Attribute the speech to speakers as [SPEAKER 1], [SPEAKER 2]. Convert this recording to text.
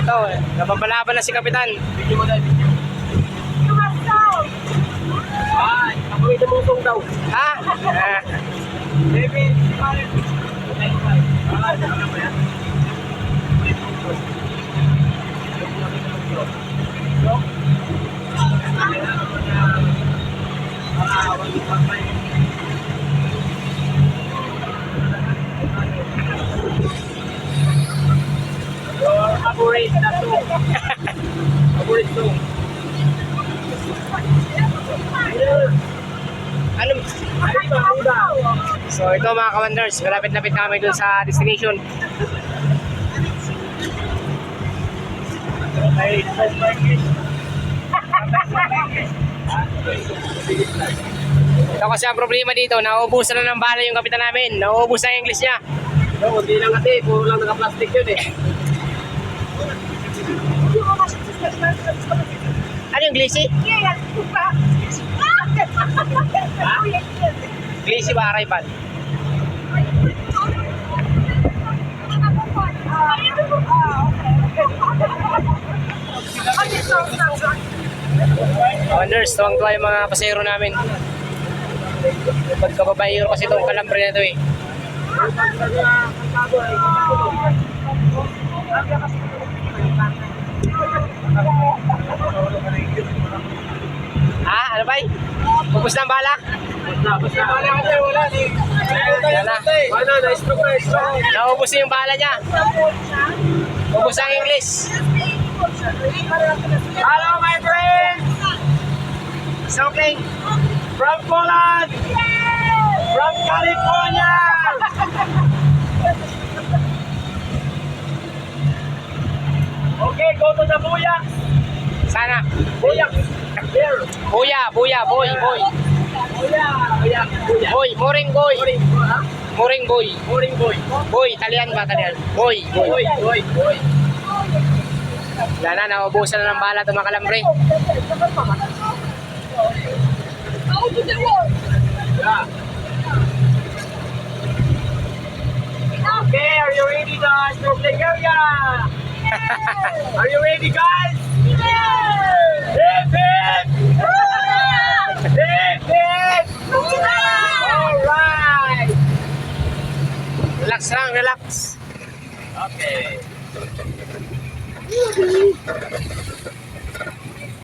[SPEAKER 1] Ito, napapalaban na si Kapitan.
[SPEAKER 2] Video mo dahil video. Ay, ako ito mong tong daw.
[SPEAKER 1] Ha?
[SPEAKER 2] Baby, si Mare. Ah, ano favorite na to. Favorite to.
[SPEAKER 1] ano? So ito mga commanders, malapit-lapit kami dun sa destination. Ito kasi ang problema dito, nauubusan na ng bala yung kapitan namin. Nauubos na English niya.
[SPEAKER 2] No, hindi lang ate, puro lang naka-plastic yun eh.
[SPEAKER 1] Ano yung glissy? Glissy ba arrival? Commanders, tuwang-tuwa yung mga pasero namin. Pagkababayero kasi itong kalambre na ito eh. Ha? Ano ba? Pupus ng bala?
[SPEAKER 2] Basta, basta. Wala kasi, wala eh.
[SPEAKER 1] Wala na.
[SPEAKER 2] Stroke na, stroke.
[SPEAKER 1] Naubos na yung bala niya. Ubus ang English.
[SPEAKER 2] Hello, my friend!
[SPEAKER 1] It's okay.
[SPEAKER 2] From Poland! From California! Okay, go to the Buyak!
[SPEAKER 1] Sana.
[SPEAKER 2] Here!
[SPEAKER 1] Buya, buya, boy, boy.
[SPEAKER 2] Buyak! Buyak! Buyak!
[SPEAKER 1] Boy, moring boy.
[SPEAKER 2] Morning, ha?
[SPEAKER 1] Moring boy.
[SPEAKER 2] Morning, boy!
[SPEAKER 1] Boy, Italian ba? Italian? Boy, boy.
[SPEAKER 2] Boy, boy, boy!
[SPEAKER 1] Wala na, naubusan na ng bala itong mga kalambre.
[SPEAKER 2] Okay, are you ready guys play area? Are you ready guys? Hip hip! Hip hip! Alright!
[SPEAKER 1] Relax lang, relax.
[SPEAKER 2] Okay.